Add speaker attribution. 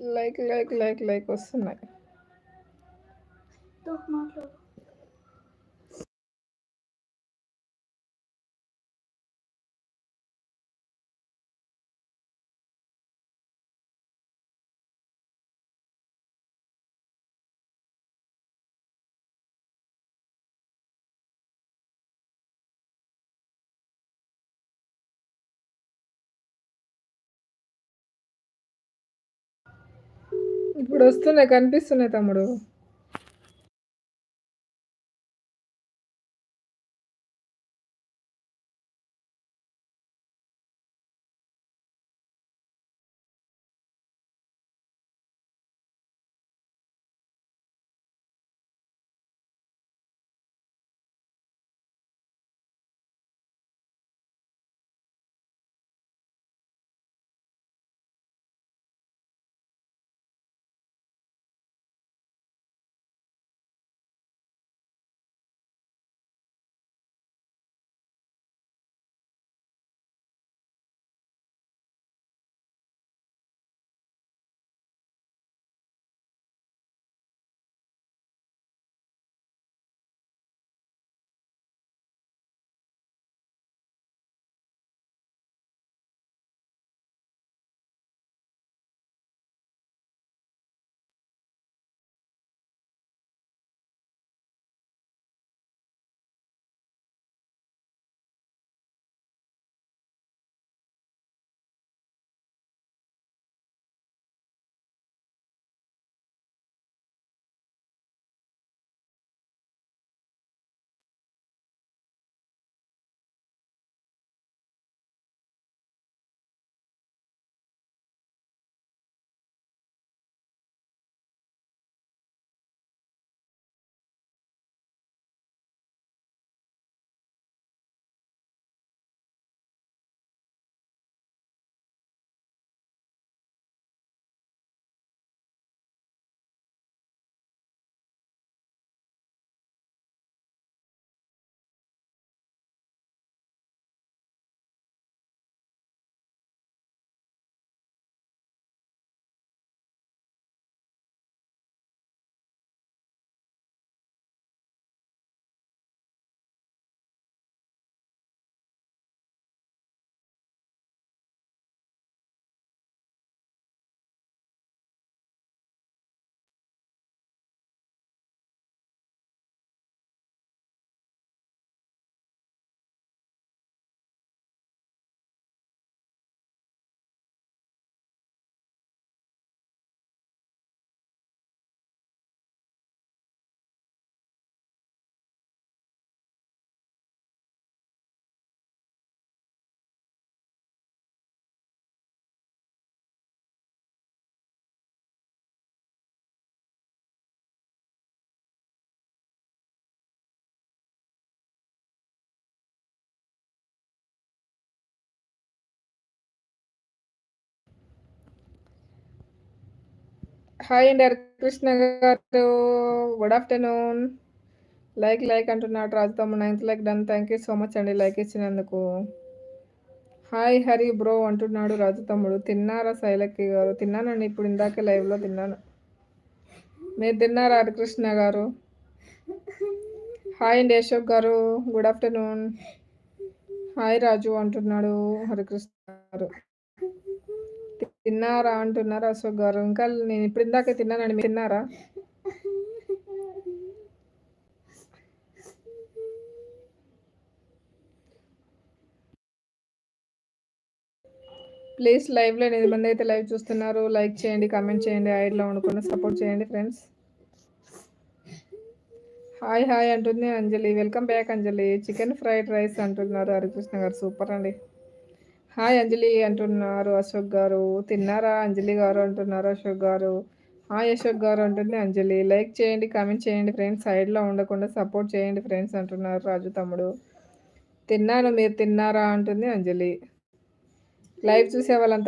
Speaker 1: Like like like like వస్తున్నాయి ఇప్పుడు వస్తున్నాయి కనిపిస్తున్నాయి తమ్ముడు. హాయ్ అండి హరికృష్ణ గారు. గుడ్ ఆఫ్టర్నూన్ లైక్ లైక్ అంటున్నాడు రాజు తమ్ముడు ninth like done thank you so much అండి లైక్ ఇచ్చినందుకు. హాయ్ హరి బ్రో అంటున్నాడు రాజు తమ్ముడు తిన్నారా శైలక్కి గారు? తిన్నానండి. ఇప్పుడు ఇందాకే లైవ్లో తిన్నాను. మీరు తిన్నారా హరికృష్ణ గారు? హాయ్ అండి Ashok garu. Good afternoon hi రాజు అంటున్నాడు హరికృష్ణ గారు. తిన్నారా అంటున్నారు? అశోక్ గారు ఇంకా నేను ఇప్పుడు ఇందాక తిన్నానండి. మీరు తిన్నారా? ప్లీజ్ లైవ్లో ఎనిమిది మంది అయితే లైవ్ చూస్తున్నారు. లైక్ చేయండి కామెంట్ చేయండి ఐడ్లో ఉండకుండా సపోర్ట్ చేయండి ఫ్రెండ్స్. హాయ్ హాయ్ అంటుంది Anjali. Welcome back Anjali. Chicken fried rice అంటున్నారు హరికృష్ణ గారు. సూపర్ అండి. హాయ్ అంజలి అంటున్నారు అశోక్ గారు. తిన్నారా అంజలి గారు అంటున్నారు అశోక్ గారు. హాయ్ అశోక్ గారు అంటుంది అంజలి. లైక్ చేయండి కామెంట్ చేయండి ఫ్రెండ్స్. సైడ్లో ఉండకుండా సపోర్ట్ చేయండి ఫ్రెండ్స్ అంటున్నారు రాజు తమ్ముడు. తిన్నాను మీరు తిన్నారా అంటుంది అంజలి. లైవ్ చూసే వాళ్ళంతా